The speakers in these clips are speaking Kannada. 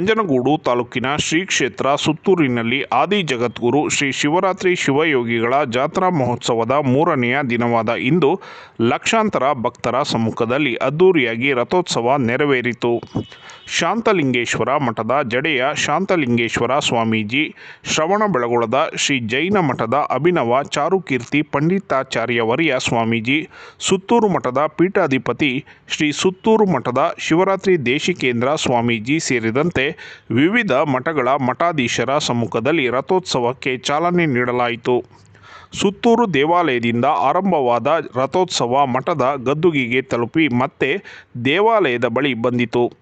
ನಂಜನಗೂಡು ತಾಲೂಕಿನ ಶ್ರೀ ಕ್ಷೇತ್ರ ಸುತ್ತೂರಿನಲ್ಲಿ ಆದಿ ಜಗದ್ಗುರು ಶ್ರೀ ಶಿವರಾತ್ರಿ ಶಿವಯೋಗಿಗಳ ಜಾತ್ರಾ ಮಹೋತ್ಸವದ ಮೂರನೆಯ ದಿನವಾದ ಇಂದು ಲಕ್ಷಾಂತರ ಭಕ್ತರ ಸಮ್ಮುಖದಲ್ಲಿ ಅದ್ದೂರಿಯಾಗಿ ರಥೋತ್ಸವ ನೆರವೇರಿತು. ಶಾಂತಲಿಂಗೇಶ್ವರ ಮಠದ ಜಡೆಯ ಶಾಂತಲಿಂಗೇಶ್ವರ ಸ್ವಾಮೀಜಿ ಶ್ರವಣಬೆಳಗೊಳದ ಶ್ರೀ ಜೈನ ಮಠದ ಅಭಿನವ ಚಾರುಕೀರ್ತಿ ಪಂಡಿತಾಚಾರ್ಯವರ್ಯ ಸ್ವಾಮೀಜಿ, ಸುತ್ತೂರು ಮಠದ ಪೀಠಾಧಿಪತಿ ಶ್ರೀ ಸುತ್ತೂರು ಮಠದ ಶಿವರಾತ್ರಿ ದೇಶಿಕೇಂದ್ರ ಸ್ವಾಮೀಜಿ ಸೇರಿದಂತೆ ವಿವಿಧ ಮಠಗಳ ಮಠಾಧೀಶರ ಸಮ್ಮುಖದಲ್ಲಿ ರಥೋತ್ಸವಕ್ಕೆ ಚಾಲನೆ ನೀಡಲಾಯಿತು. ಸುತ್ತೂರು ದೇವಾಲಯದಿಂದ ಆರಂಭವಾದ ರಥೋತ್ಸವ ಮಠದ ಗದ್ದುಗೆಗೆ ತಲುಪಿ ಮತ್ತೆ ದೇವಾಲಯದ ಬಳಿ ಬಂದಿತು.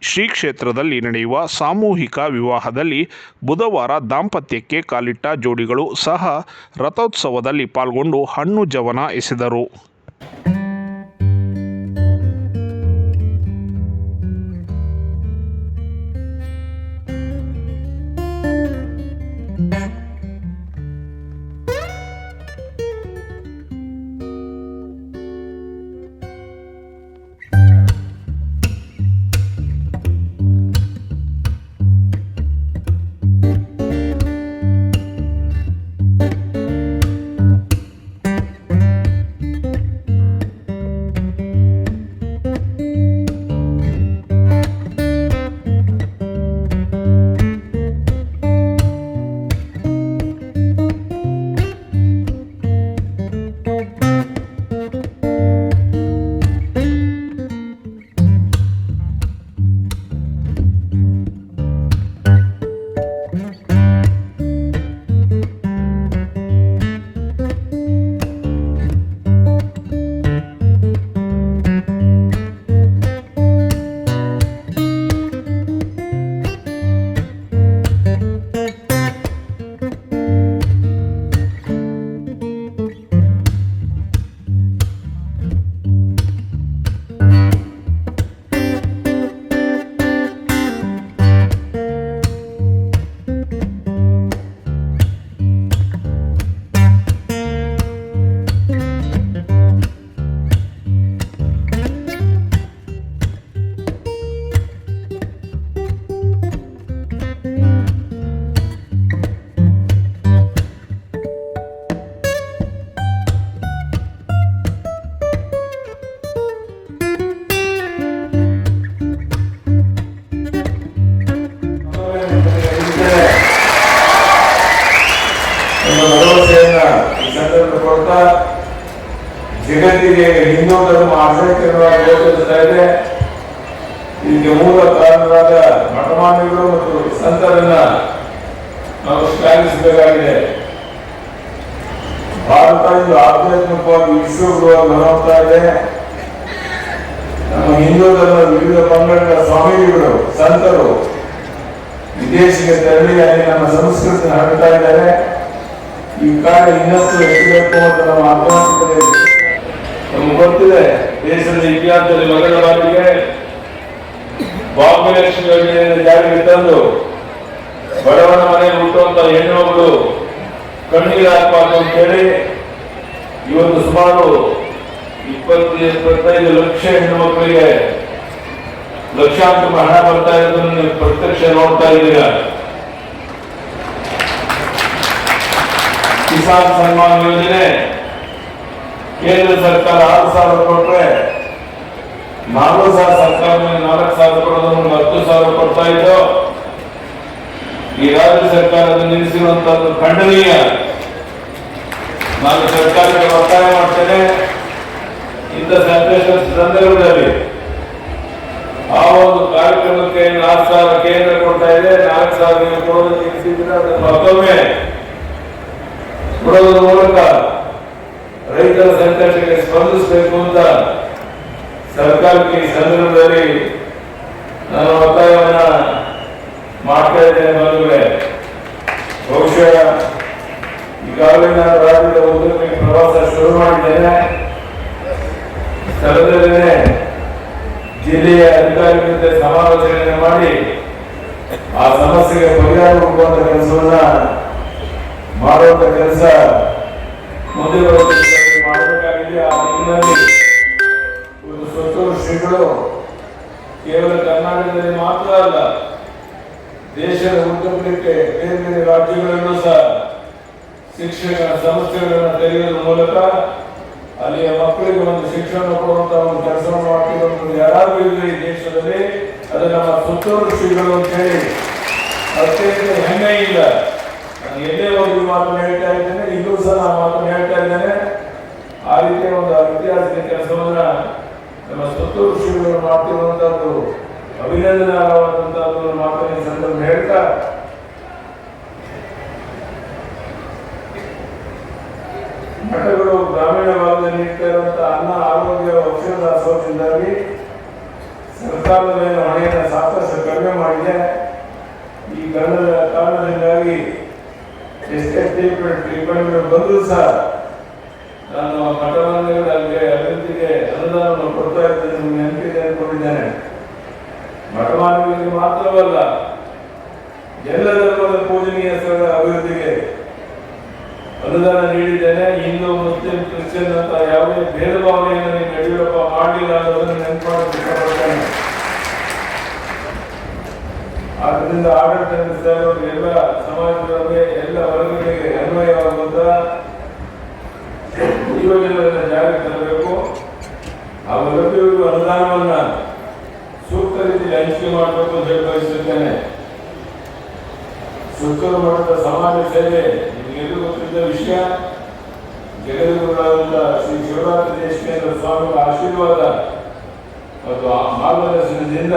ಶ್ರೀ ಕ್ಷೇತ್ರದಲ್ಲಿ ನಡೆಯುವ ಸಾಮೂಹಿಕ ವಿವಾಹದಲ್ಲಿ ಬುಧವಾರ ದಾಂಪತ್ಯಕ್ಕೆ ಕಾಲಿಟ್ಟ ಜೋಡಿಗಳು ಸಹ ರಥೋತ್ಸವದಲ್ಲಿ ಪಾಲ್ಗೊಂಡು ಹಣ್ಣು ಜವನ ಎಸೆದರು. ಕೊಡ್ತಾ ಜಗತ್ತಿಗೆ ಹಿಂದೂ ಧರ್ಮ ಆಸಕ್ತಿಯನ್ನು ಗೋಚರಿಸ್ತಾ ಇದೆ ಇದಕ್ಕೆ ಮೂಲ ಕಾರಣರಾದ ಮಠಮಾನ್ಯಗಳು ಮತ್ತು ಸಂತರನ್ನ ನಾವು ಶ್ಲಾಘಿಸಬೇಕಾಗಿದೆ ಭಾರತ ಇದು ಆಧ್ಯಾತ್ಮಿಕವಾಗಿ ವಿಶ್ವಗುರುವಾಗಿ ಹೊರಹೋಗ್ತಾ ಇದೆ. ನಮ್ಮ ಹಿಂದೂ ಧರ್ಮದ ವಿವಿಧ ಪಂಗಡಗಳ ಸ್ವಾಮೀಜಿಗಳು, ಸಂತರು ವಿದೇಶಿಗೆ ತೆರಳಿ ಅಲ್ಲಿ ನಮ್ಮ ಸಂಸ್ಕೃತಿ ಹರಡ್ತಾ ಇದ್ದಾರೆ. ಈ ಕಾರ್ಯ ಇನ್ನಷ್ಟು ಹೆಚ್ಚಬೇಕು ಅಂತ ನಮ್ಮ ಆಗ್ರಹಿಸಿದರೆ ನಮ್ಗೆ ಗೊತ್ತಿದೆ ದೇಶದ ಇತಿಹಾಸದಲ್ಲಿ ಮೊದಲ ಬಾರಿಗೆ ಭಾಗ್ಯಲಕ್ಷ್ಮಿ ಯೋಜನೆಯನ್ನು ಜಾರಿಗೆ ತಂದು ಬಡವನ ಮನೆ ಹುಟ್ಟುವಂತ ಹೆಣ್ಣು ಮಗಳು ಕಣ್ಣಿಗೆ ಹಾಕಬಾರ್ದು ಅಂತ ಹೇಳಿ ಇವತ್ತು ಸುಮಾರು ಇಪ್ಪತ್ತು ಇಪ್ಪತ್ತೈದು ಲಕ್ಷ ಹೆಣ್ಣು ಮಕ್ಕಳಿಗೆ ಲಕ್ಷಾಂತರ ಹಣ ಬರ್ತಾ ಇರೋದನ್ನು ಪ್ರತ್ಯಕ್ಷ ನೋಡ್ತಾ ಇದ್ದೀರಾ? ಕಿಸಾನ್ ಸನ್ಮಾನ್ ಯೋಜನೆ ಕೇಂದ್ರ ಸರ್ಕಾರ ಆರು ಸಾವಿರ ಕೊಟ್ರೆ ನಾಲ್ಕು ಸಾವಿರ ಸರ್ಕಾರ ನಾಲ್ಕು ಸಾವಿರ ಕೊಡೋದನ್ನು ಹತ್ತು ಸಾವಿರ ಕೊಡ್ತಾ ಇದ್ದು, ಈ ರಾಜ್ಯ ಸರ್ಕಾರ ನಿಲ್ಲಿಸಿರುವಂತಹ ಖಂಡನೀಯ. ನಾನು ಸರ್ಕಾರಕ್ಕೆ ಒತ್ತಾಯ ಮಾಡ್ತೇನೆ ಇಂಥ ಸಂದೇಶ ಸಂದರ್ಭದಲ್ಲಿ ಆ ಒಂದು ಕಾರ್ಯಕ್ರಮಕ್ಕೆ ನಾಲ್ಕು ಸಾವಿರ ಕೇಂದ್ರ ಕೊಡ್ತಾ ಇದೆ. ನಾಲ್ಕು ಸಾವಿರ ಕೊಡೋದು ನಿಲ್ಲಿಸಿದ್ರೆ ಅದನ್ನು ಮತ್ತೊಮ್ಮೆ ಕೊಡೋದ್ರ ಮೂಲಕ ರೈತರ ಸಂಕಷ್ಟಕ್ಕೆ ಸ್ಪಂದಿಸಬೇಕು ಅಂತ ಸರ್ಕಾರಕ್ಕೆ ಈ ಸಂದರ್ಭದಲ್ಲಿ ನಾನು ಒತ್ತಾಯವನ್ನ ಮಾಡ್ತಾ ಇದ್ದೇನೆ ಬಂಧುಗಳೇ. ಬಹುಶಃ ಈಗಾಗಲೇ ನಾನು ರಾಜ್ಯದ ಉದ್ಯಮಕ್ಕೆ ಪ್ರವಾಸ ಶುರು ಮಾಡಿದ್ದೇನೆ. ಸ್ಥಳದಲ್ಲೇ ಜಿಲ್ಲೆಯ ಅಧಿಕಾರಿಗಳ ಜೊತೆ ಸಮಾಲೋಚನೆ ಮಾಡಿ ಆ ಸಮಸ್ಯೆಗೆ ಪರಿಹಾರ ಹುಡುಕುವಂತ ಕೆಲಸವನ್ನ ಮಾಡುವಂತ ಕೆಲಸ ಮುಂದೆ ಮಾಡಬೇಕಾಗಿದೆ. ಆ ಒಂದು ಸುತ್ತೂರು ಶ್ರೀಗಳು ಕೇವಲ ಕರ್ನಾಟಕದಲ್ಲಿ ಮಾತ್ರ ಅಲ್ಲ, ದೇಶದ ಉದ್ಯಮಕ್ಕೆ ಬೇರೆ ಬೇರೆ ರಾಜ್ಯಗಳನ್ನು ಸಹ ಶಿಕ್ಷಣ ಸಂಸ್ಥೆಗಳನ್ನು ತೆರೆಯುವ ಮೂಲಕ ಅಲ್ಲಿಯ ಮಕ್ಕಳಿಗೆ ಒಂದು ಶಿಕ್ಷಣ ಕೊಡುವಂತಹ ಒಂದು ಕೆಲಸವನ್ನು ಮಾಡ್ತಿರೋದು ಯಾರಾದರೂ ಇಲ್ಲ ಈ ದೇಶದಲ್ಲಿ, ಅದು ನಮ್ಮ ಸುತ್ತೂರು ಶ್ರೀಗಳು ಅಂತ ಹೇಳಿ ಅತ್ಯಂತ ಹೆಮ್ಮೆಯಿಂದ ಎಲ್ಲೇ ಹೋಗಿ ಮಾತನ್ನು ಹೇಳ್ತಾ ಇದ್ದೇನೆ, ಇಲ್ಲೂ ಸಹ ನಾನು ಮಾತನ್ನು ಹೇಳ್ತಾ ಇದ್ದೇನೆ. ಆ ರೀತಿಯ ಒಂದು ಐತಿಹಾಸಿಕ ಕೆಲಸವನ್ನ ನಮ್ಮ ಸುತ್ತೂರು ಶ್ರೀಗಳು ಮಾಡ್ತಿರುವಂತಹದ್ದು ಅಭಿನಂದನಾರ್ಹವಾದಂತಹದ್ದು ಮಾತನ್ನು ಈ ಸಂದರ್ಭ ಹೇಳ್ತಾ. ಮಠಗಳು ಗ್ರಾಮೀಣ ಭಾಗದಲ್ಲಿ ನೀಡ್ತಾ ಇರುವಂತಹ ಅನ್ನ, ಆರೋಗ್ಯ, ಔಷಧ ದಾಸೋಹದಿಂದಾಗಿ ಸರ್ಕಾರದ ಮೇಲೆ ಹಣೆಯನ್ನು ಸಾಕಷ್ಟು ಕಡಿಮೆ ಮಾಡಿದೆ. ಈ ಕಾರಣದ ಕಾರಣದಿಂದಾಗಿ ఎస్ఎస్టీ ట్రీట్మెంట్ బంధువులు సార్ ಆದ್ದರಿಂದ ಆಡಳಿತ ಎಲ್ಲ ಸಮಾಜದವರಿಗೆ, ಎಲ್ಲ ವರ್ಗಗಳಿಗೆ ಅನ್ವಯವಾಗುವಂತ ಯೋಜನೆಗಳನ್ನು ಜಾರಿಗೆ ತರಬೇಕು. ಆ ಲಭ್ಯವಿರುವ ಅನುದಾನವನ್ನ ಸೂಕ್ತ ರೀತಿಯಲ್ಲಿ ಹಂಚಿಕೆ ಮಾಡಬೇಕು ಅಂತ ಹೇಳಿ ಬಯಸುತ್ತೇನೆ ಸುತ್ತೂರು ಮಠದ ಸಮಾಜ ಸೇವೆ ನಿಮಗೆಲ್ಲ ಗೊತ್ತಿದ್ದ ವಿಷಯ. ಜಗದ್ಗುರುಗಳಾದಂಥ ಶ್ರೀ ಶಿವರಾತ್ರಿ ದೇಶಿಕೇಂದ್ರ ಸ್ವಾಮಿಗಳ ಆಶೀರ್ವಾದ ಮತ್ತು ಮಾರ್ಗದರ್ಶನದಿಂದ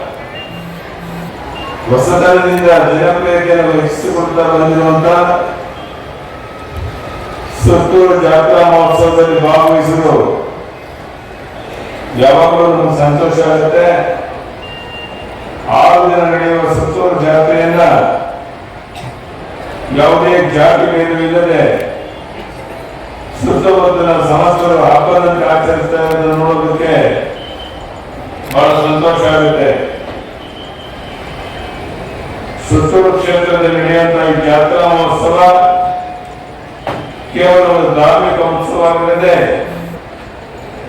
ಹೊಸತನದಿಂದ ಜನಪ್ರಿಯತೆಯನ್ನು ವಹಿಸಿಕೊಡ್ತಾ ಬಂದಿರುವಂತ ಸುತ್ತೂರು ಜಾತ್ರಾ ಮಹೋತ್ಸವದಲ್ಲಿ ಭಾಗವಹಿಸಲು ಯಾವಾಗಲೂ ನಮ್ಗೆ ಸಂತೋಷ ಆಗುತ್ತೆ. ಆರು ದಿನ ನಡೆಯುವ ಸುತ್ತೂರು ಜಾತ್ರೆಯನ್ನ ಯಾವುದೇ ಜಾತಿ ಭೇದವಿಲ್ಲದೆ ಸುತ್ತಮುತ್ತಲ ಸಮಸ್ತರು ಹಬ್ಬದಂತೆ ಆಚರಿಸ್ತಾ ಇರೋದನ್ನು ನೋಡೋದಕ್ಕೆ ಬಹಳ ಸಂತೋಷ ಆಗುತ್ತೆ. ಸುತ್ತೂರು ಕ್ಷೇತ್ರದಲ್ಲಿ ನಡೆಯುವಂತಹ ಜಾತ್ರಾ ಮಹೋತ್ಸವ ಕೇವಲ ಒಂದು ಧಾರ್ಮಿಕ ಉತ್ಸವ ಆಗಿರದೆ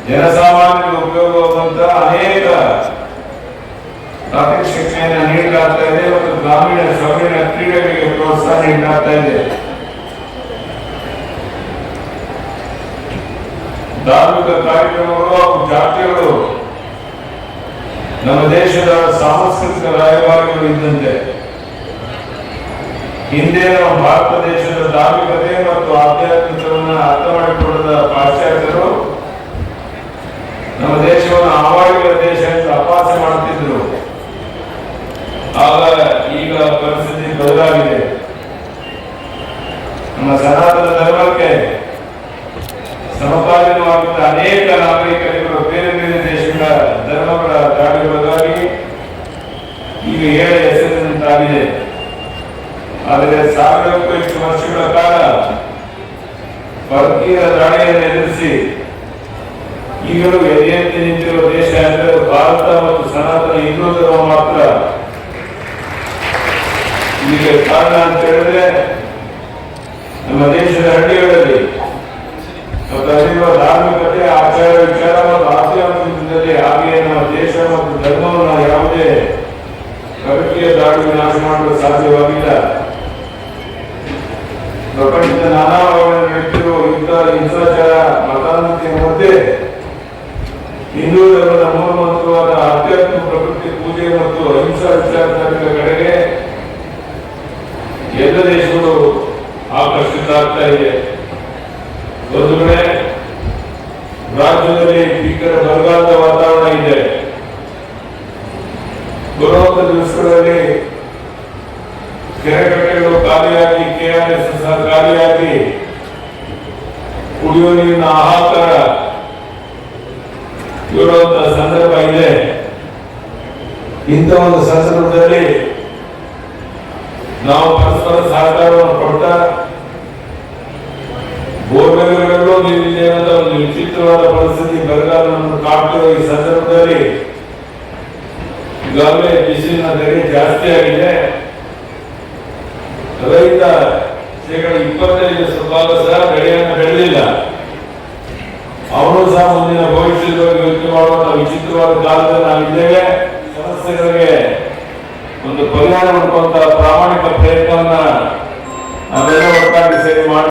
ಜನಸಾಮಾನ್ಯರಿಗೆ ಉಪಯೋಗವಾಗುವಂತಹ ಅನೇಕ ಪ್ರಾಥಮಿಕ ಶಿಕ್ಷಣ ನೀಡಲಾಗ್ತಾ ಇದೆ ಮತ್ತು ಗ್ರಾಮೀಣ ಸೊಗಡಿನ ಕ್ರೀಡೆಗಳಿಗೆ ಪ್ರೋತ್ಸಾಹ ನೀಡಲಾಗ್ತಾ ಇದೆ. ಧಾರ್ಮಿಕ ಕಾರ್ಯಕ್ರಮಗಳು ಹಾಗೂ ಜಾತಿಗಳು ನಮ್ಮ ದೇಶದ ಸಾಂಸ್ಕೃತಿಕ ರಾಯಭಾರಿಗಳು ಇದ್ದಂತೆ ಹಿಂದೆ ನಮ್ಮ ಭಾರತ ದೇಶದ ಧಾರ್ಮಿಕತೆ ಮತ್ತು ಆಧ್ಯಾತ್ಮಿಕವನ್ನು ಅರ್ಥ ಮಾಡಿಕೊಳ್ಳದ ಪಾಶ್ಚಾತ್ಯರು ನಮ್ಮ ದೇಶವನ್ನು ಆವಾಡಿಗಳ ದೇಶ ಎಂದು ಅಪಾಸೆ ಮಾಡುತ್ತಿದ್ದರು. ಆಗ ಈಗ ಪರಿಸ್ಥಿತಿ ಬದಲಾಗಿದೆ. ನಮ್ಮ ಸನಾತನ ಧರ್ಮಕ್ಕೆ ಸಮಕಾಲೀನವಾಗಿದ್ದ ಅನೇಕ ನಾಗರಿಕರಿಗಳು ಬೇರೆ ಬೇರೆ ದೇಶಗಳ ಧರ್ಮಗಳ ದಾಳಿಗೊಳಗಾಗಿ ಈಗ ಏಳು ಹೆಸರಿನಂತಾಗಿದೆ. ಆದರೆ ಸಾವಿರಕ್ಕೂ ಹೆಚ್ಚು ವರ್ಷಗಳ ಕಾಲ ಪರಕೀಯರ ದಾಳಿಯನ್ನು ಎದುರಿಸಿ, ಈಗಲೂ ಎದೆಯಂತೆ ನಿಂತಿರುವ ದೇಶ ಅಂದರೆ ಭಾರತ ಮತ್ತು ಸನಾತನ ಹಿಂದೂ ಧರ್ಮ ಮಾತ್ರ. ಇದಕ್ಕೆ ಕಾರಣ ಅಂತ ಹೇಳಿದ್ರೆ, ನಮ್ಮ ದೇಶದ ಹಳ್ಳಿಗಳಲ್ಲಿ ಮತ್ತು ಅಲ್ಲಿರುವ ಧಾರ್ಮಿಕತೆ, ಆಚಾರ, ವಿಚಾರ ಮತ್ತು ಆಧ್ಯಾತ್ಮಿಕದಲ್ಲಿ ಹಾಗೆಯೇ ನಮ್ಮ ದೇಶ ಮತ್ತು ಧರ್ಮವನ್ನು ಯಾವುದೇ ಪ್ರಗತಿಯ ದಾಳಿ ನಾಶ ಮಾಡಲು ಸಾಧ್ಯವಾಗಿಲ್ಲ. ಪ್ರಪಂಚದ ನಾನಾ ಭಾಗಗಳಲ್ಲಿ ನಡೆಯುತ್ತಿರುವ ಯುದ್ಧ ಹಿಂಸಾಚಾರ ಮತಾಂಧತೆಯ ಮಧ್ಯೆ ಹಿಂದೂ ಧರ್ಮದ ಮೂಲ ಮಂತ್ರವಾದ ಪ್ರಕೃತಿ ಪೂಜೆ ಮತ್ತು ಅಹಿಂಸಾ ವಿಚಾರಧಾರೆಗಳ ಕಡೆಗೆ ಎಲ್ಲ ದೇಶಗಳು ಆಕರ್ಷಿತ ಆಗ್ತಾ ಇದೆ. ಒಂದು ಕಡೆ ರಾಜ್ಯದಲ್ಲಿ ಭೀಕರ ಬರಗಾಲದ ವಾತಾವರಣ ಇದೆ. ಬರುವಂತ ದಿವಸಗಳಲ್ಲಿ ಖಾಲಿಯಾಗಿ ಖಾಲಿಯಾಗಿ ಕುಡಿಯುವ ನೀರಿನ ಆಹಾಕಾರ ಇರುವಂತ ಸಂದರ್ಭ ಇದೆ. ಇಂಥ ಒಂದು ಸಂದರ್ಭದಲ್ಲಿ ನಾವು ಪರಸ್ಪರ ಸಹಕಾರವನ್ನು ಕೊಟ್ಟ ಬೋರ್ವೆಲ್ಗಳಲ್ಲೂ ನೀರಿದೆ ಒಂದು ವಿಚಿತ್ರವಾದ ಪರಿಸ್ಥಿತಿ ಬರಗಾಲವನ್ನು ನಮ್ಮನ್ನು ಈ ಸಂದರ್ಭದಲ್ಲಿ ಈಗಾಗಲೇ ಬಿಸಿಲಿನ ಬೆಲೆ ಜಾಸ್ತಿ ಆಗಿದೆ. ರೈತ ಶೇಕಡ ಇಪ್ಪತ್ತೈದು ಭಾಗ ಸಹ ಬೆಳೆಯನ್ನು ಬೆಳೆದಿಲ್ಲ. ಅವರು ಸಹ ಮುಂದಿನ ಭವಿಷ್ಯದ ಯೋಚನೆ ಮಾಡುವಂತಹ ವಿಚಿತ್ರವಾದ ಕಾಲದಲ್ಲಿ ನಾವಿದ್ದೇವೆ. ಸಮಸ್ಯೆಗಳಿಗೆ ಒಂದು ಪರಿಹಾರ ಮಾಡುವಂತಹ ಪ್ರಾಮಾಣಿಕ ಪ್ರಯತ್ನವನ್ನ ನಾವೆಲ್ಲ ಒಟ್ಟಾಗಿ ಸೇರಿ ಮಾಡಿ